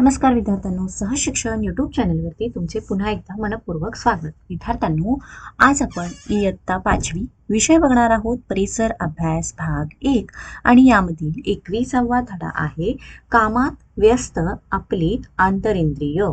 नमस्कार विद्यार्थ्यांनो सहशिक्षण यूट्यूब चॅनलवरती तुमचे पुन्हा एकदा मनपूर्वक स्वागत. विद्यार्थ्यांनो आज आपण इयत्ता पाचवी विषय बघणार आहोत परिसर अभ्यास भाग एक. आणि यामधील एकविसावा धडा आहे कामात व्यस्त आपली आंतरिंद्रिय.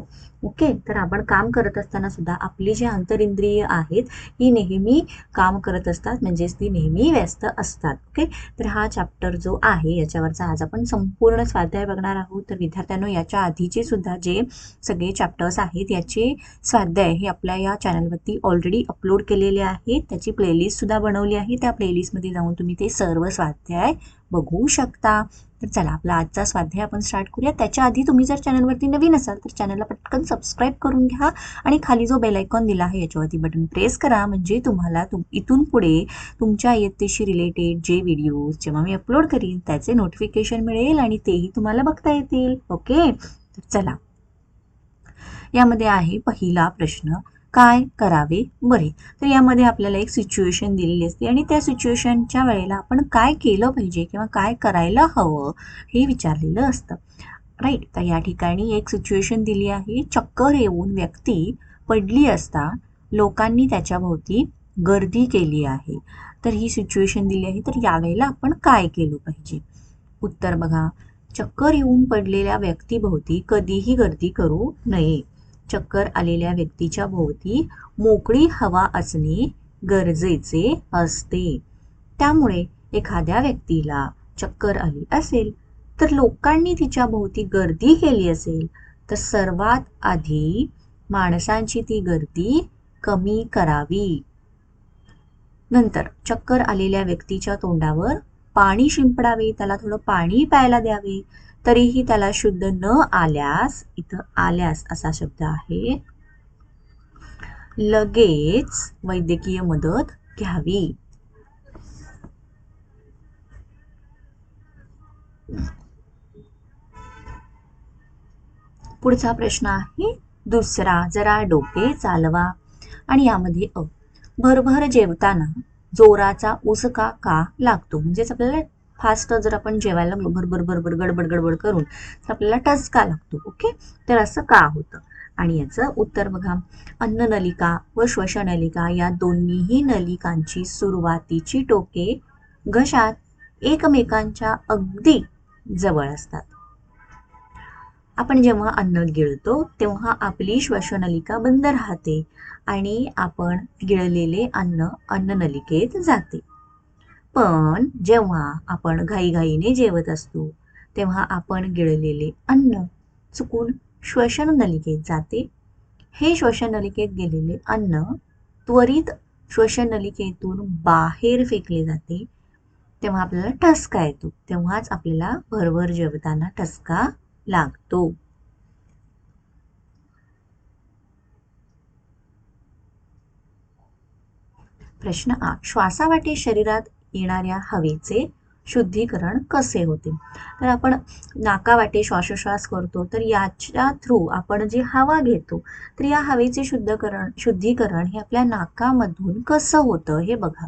ओके? तर आपण काम करत असताना सुद्धा आपली जी आंतरिंद्रिय आहेत ही नेहमी काम करत असतात. म्हणजेच ती नेहमी व्यस्त असतात. ओके? तर हा चॅप्टर जो आहे याच्यावरचा आज आपण संपूर्ण स्वाध्याय बघणार आहोत. तर विद्यार्थ्यांनो याच्या आधीचे सुद्धा जे सगळे चॅप्टर्स आहेत याचे स्वाध्याय हे आपल्या या चॅनलवरती ऑलरेडी अपलोड केलेले आहेत. त्याची प्लेलिस्ट सुद्धा बनवली आहे. त्या प्लेलिस्टमध्ये जाऊन तुम्ही ते सर्व स्वाध्याय बघू शकता. तर चला आपला आजचा स्वाध्याय आपण स्टार्ट करूया. त्याच्या आधी तुम्ही जर चॅनलवरती नवीन असाल तर चॅनलला पटकन सबस्क्राईब करून घ्या आणि खाली जो बेल आयकॉन दिला आहे याच्यावरती बटन प्रेस करा. म्हणजे तुम्हाला तुम इथून पुढे तुमच्या इयत्तेशी रिलेटेड जे व्हिडिओज जेव्हा मी अपलोड करीन त्याचे नोटिफिकेशन मिळेल आणि तेही तुम्हाला बघता येतील. ओके तर चला. यामध्ये आहे पहिला प्रश्न काय करावे बरे? तर यामध्ये आपल्याला एक सिच्युएशन दिलेली असते आणि त्या सिच्युएशनच्या वेळेला आपण काय केलं पाहिजे किंवा काय करायला हवं हे विचारलेलं असतं. राईट तर या ठिकाणी एक सिच्युएशन दिली आहे. चक्कर येऊन व्यक्ती पडली असता लोकांनी त्याच्याभोवती गर्दी केली आहे. तर ही सिच्युएशन दिली आहे. तर यावेळेला आपण काय केलं पाहिजे? उत्तर बघा. चक्कर येऊन पडलेल्या व्यक्तीभोवती कधीही गर्दी करू नये. चक्कर आलेल्या व्यक्तीच्या भोवती मोकळी हवा असणे गरजेचे असते. त्यामुळे एखाद्या व्यक्तीला चक्कर आली असेल तर लोकांनी तिच्या भोवती गर्दी केली असेल तर सर्वात आधी माणसांची ती गर्दी कमी करावी. नंतर चक्कर आलेल्या व्यक्तीच्या तोंडावर पाणी शिंपडावे त्याला थोडं पाणी प्यायला द्यावे तरीही त्याला शुद्ध न आल्यास इथं आल्यास असा शब्द आहे. लगेच वैद्यकीय मदत घ्यावी. पुढचा प्रश्न आहे दुसरा जरा डोके चालवा. आणि यामध्ये अ भरभर जेवताना जोराचा उसका का लागतो. म्हणजेच आपल्याला फास्ट जर आपण जेवायला लागलो भरभर भरभर गडबड गडबड करून तर आपल्याला टचका लागतो ओके तर असं का होतं? आणि याचं उत्तर बघा. अन्ननलिका व श्वसनलिका या दोन्हीही नलिकांची सुरुवातीची टोके घशात एकमेकांच्या अगदी जवळ असतात. आपण जेव्हा अन्न गिळतो तेव्हा आपली श्वसनलिका बंद राहते आणि आपण गिळलेले अन्न अन्ननलिकेत जाते. पण जेव्हा आपण घाईघाईने जेवत असतो तेव्हा आपण गिळलेले अन्न चुकून श्वसन नलिकेत जाते. हे श्वसन नलिकेत गेलेले अन्न त्वरित श्वसन नलिकेतून बाहेर फेकले जाते. तेव्हा आपल्याला ठसका येतो. तेव्हाच आपल्याला भरभर जेवताना ठसका लागतो. प्रश्न आठ श्वासावाटे शरीरात येणाऱ्या हवेचे शुद्धीकरण कसे होते? तर आपण नाकावाटे श्वासोश्वास करतो तर याच्या थ्रू आपण जी हवा घेतो तर या हवेचे शुद्धकरण शुद्धीकरण हे आपल्या नाकामधून कसं होतं हे बघा.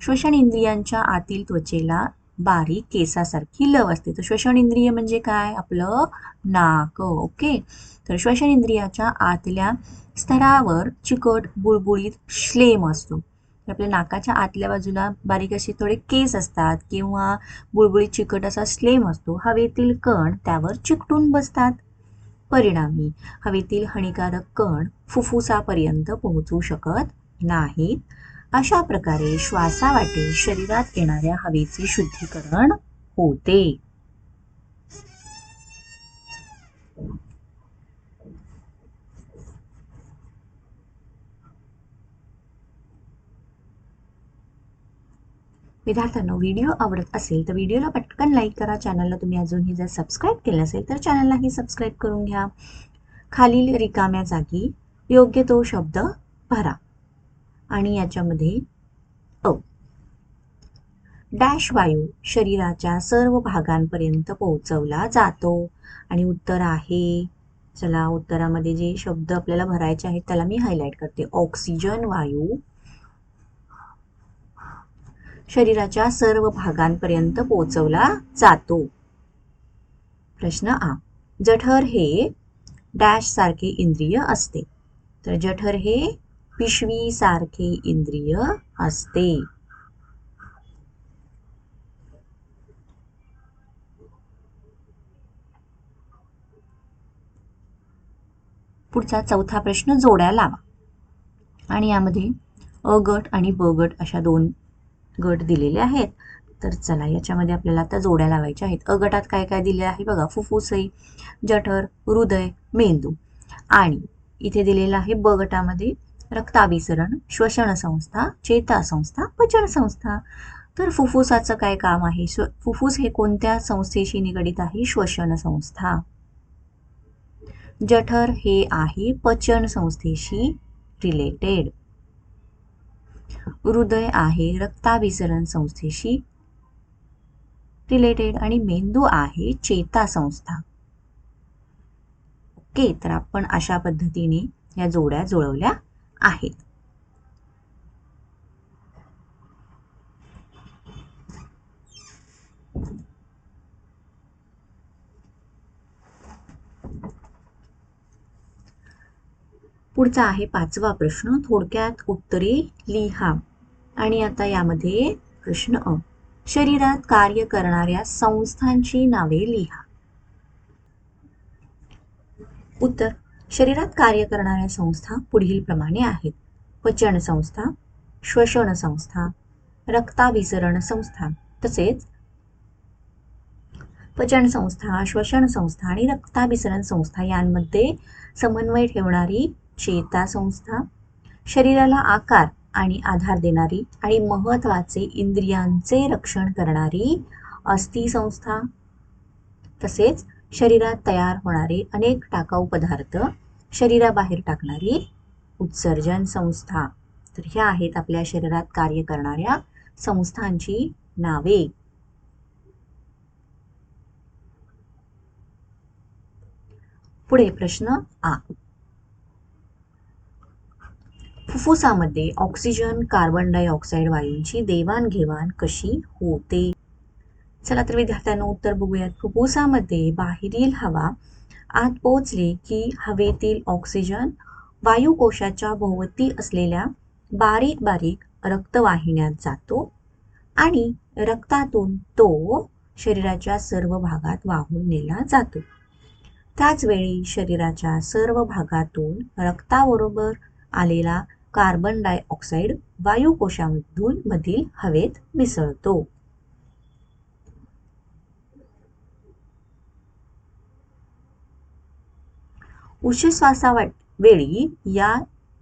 श्वसन इंद्रियांच्या आतील त्वचेला बारीक केसासारखी लव असते. तर श्वसन इंद्रिय म्हणजे काय? आपलं नाक ओके? तर श्वसन इंद्रियाच्या आतल्या स्तरावर चिकट बुळबुळीत श्लेम असतो. तर आपल्या नाकाच्या आतल्या बाजूला बारीक असे थोडे केस असतात किंवा बुळबुळीत चिकट असा स्लेम असतो. हवेतील कण त्यावर चिकटून बसतात. परिणामी हवेतील हानिकारक कण फुफ्फुसापर्यंत पोहोचू शकत नाहीत. अशा प्रकारे श्वासावाटे शरीरात येणाऱ्या हवेचे शुद्धीकरण होते. विद्यार्थ्यांनो व्हिडिओ आवडत असेल तर व्हिडिओला पटकन लाईक करा. चॅनलला तुम्ही अजूनही जर सबस्क्राईब केलं असेल तर चॅनललाही सबस्क्राईब करून घ्या. खालील रिकाम्या जागी योग्य तो शब्द भरा. आणि याच्यामध्ये अ. डॅश वायू शरीराच्या सर्व भागांपर्यंत पोहोचवला जातो. आणि उत्तर आहे चला उत्तरामध्ये जे शब्द आपल्याला भरायचे आहेत त्याला मी हायलाईट करते. ऑक्सिजन वायू शरीराच्या सर्व भागांपर्यंत पोहोचवला जातो. प्रश्न आ. जठर हे डॅश सारखे इंद्रिय असते. तर जठर हे पिशवीसारखे इंद्रिय असते. पुढचा चौथा प्रश्न जोड्या लावा. आणि यामध्ये अ गट आणि ब गट अशा दोन गट दिलेले आहेत. तर चला याच्यामध्ये आपल्याला आता जोड्या लावायच्या आहेत. अ गटात काय काय दिले आहे बघा? फुफ्फुसई जठर हृदय मेंदू. आणि इथे दिलेलं आहे ब गटामध्ये रक्ताभिसरण श्वसन संस्था चेता संस्था पचन संस्था तर फुफ्फुसाचं काय काम आहे? फुफ्फुस हे कोणत्या संस्थेशी निगडीत आहे? श्वसन संस्था जठर हे आहे पचन संस्थेशी रिलेटेड हृदय आहे रक्ताभिसरण संस्थेशी रिलेटेड आणि मेंदू आहे चेता संस्था ओके तर आपण अशा पद्धतीने या जोड्या जुळवल्या. आहेत. पुढचा आहे पाचवा प्रश्न. थोडक्यात उत्तरे लिहा. आणि आता यामध्ये प्रश्न अ. शरीरात कार्य करणाऱ्या संस्थांची नावे लिहा. उत्तर. शरीरात कार्य करणाऱ्या संस्था पुढील प्रमाणे आहेत. पचन संस्था श्वसन संस्था रक्ताभिसरण संस्था तसेच पचन संस्था श्वसन संस्था आणि रक्ताभिसरण संस्था यांमध्ये समन्वय ठेवणारी चेता संस्था शरीराला आकार आणि आधार देणारी आणि महत्त्वाचे इंद्रियांचे रक्षण करणारी अस्थि संस्था तसेच शरीरात तयार होणारे अनेक टाकाऊ पदार्थ शरीराबाहेर टाकणारी उत्सर्जन संस्था. तर ह्या आहेत आपल्या शरीरात कार्य करणाऱ्या संस्थांची नावे. पुढे प्रश्न आ. फुफ्फुसामध्ये ऑक्सिजन कार्बन डायऑक्साईड वायूंची देवाणघेवाण कशी होते? चला तर विद्यार्थ्यांना उत्तर बघूयात. फुफ्फुसामध्ये बाहेरील हवा आत पोचली की हवेतील ऑक्सिजन वायुकोशाच्या भोवती असलेल्या बारीक बारीक रक्तवाहिन्यात जातो आणि रक्तातून तो शरीराच्या सर्व भागात वाहून नेला जातो. त्याचवेळी शरीराच्या सर्व भागातून रक्ताबरोबर आलेला कार्बन डायऑक्साईड वायुकोशामधून मधील हवेत मिसळतो. उच्छ्वासा वेळी या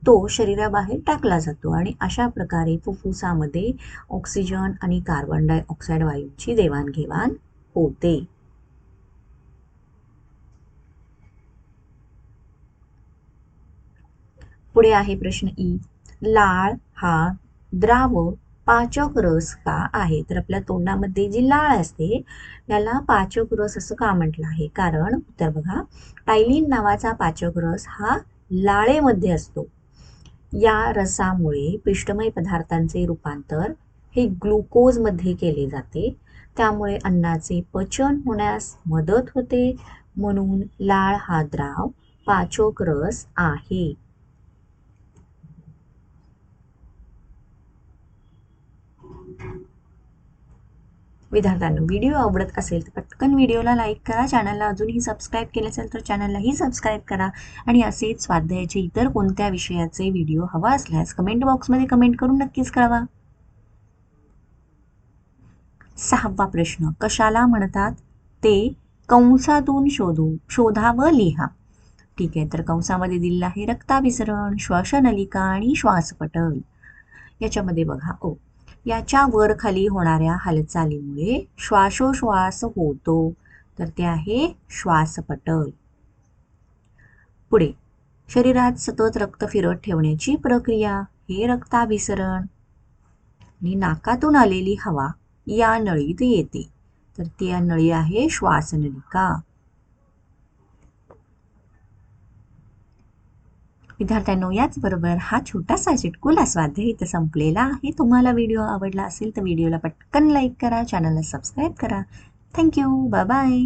तो शरीराबाहेर टाकला जातो आणि अशा प्रकारे फुफ्फुसामध्ये ऑक्सिजन आणि कार्बन डायऑक्साईड वायूची देवाणघेवाण होते. पुढे आहे प्रश्न ई लाळ हा द्राव पाचक रस का आहे? तर आपल्या तोंडामध्ये जी लाळ असते याला पाचक रस असं का म्हटलं आहे? कारण तर बघा टायलिन नावाचा पाचक रस हा लाळेमध्ये असतो. या रसामुळे पिष्टमय पदार्थांचे रूपांतर हे ग्लुकोजमध्ये केले जाते. त्यामुळे अन्नाचे पचन होण्यास मदत होते. म्हणून लाळ हा द्राव पाचक रस आहे. विद्यार्थ्यांनो व्हिडिओ आवडत असेल तर पटकन व्हिडिओला लाईक करा. चॅनलला अजूनही सबस्क्राईब केलं असेल तर चॅनललाही सबस्क्राईब करा. आणि असेच स्वाध्यायाचे इतर कोणत्या विषयाचे व्हिडिओ हवा असल्यास कमेंट बॉक्समध्ये कमेंट करून नक्कीच कळवा. सहावा प्रश्न. कशाला म्हणतात ते कंसातून शोधू शोधा व लिहा. ठीक आहे तर कंसामध्ये दिलेलं आहे रक्ताभिसरण श्वासनलिका आणि श्वासपटल. याच्यामध्ये बघा. ओ याच्या वर खाली होणाऱ्या हालचालीमुळे श्वासोश्वास होतो. तर ते आहे श्वासपटल. पुढे शरीरात सतत रक्त फिरत ठेवण्याची प्रक्रिया हे रक्ताभिसरण. आणि नाकातून आलेली हवा या नळीत येते. तर ती नळी आहे श्वासनलिका. विद्यार्थ्यांनो याचबरोबर हा छोटासा चिटकुला स्वाध्याय इथं संपलेला आहे. तुम्हाला व्हिडिओ आवडला असेल तर व्हिडिओला पटकन लाईक करा चॅनलला सबस्क्राईब करा. Thank you bye bye.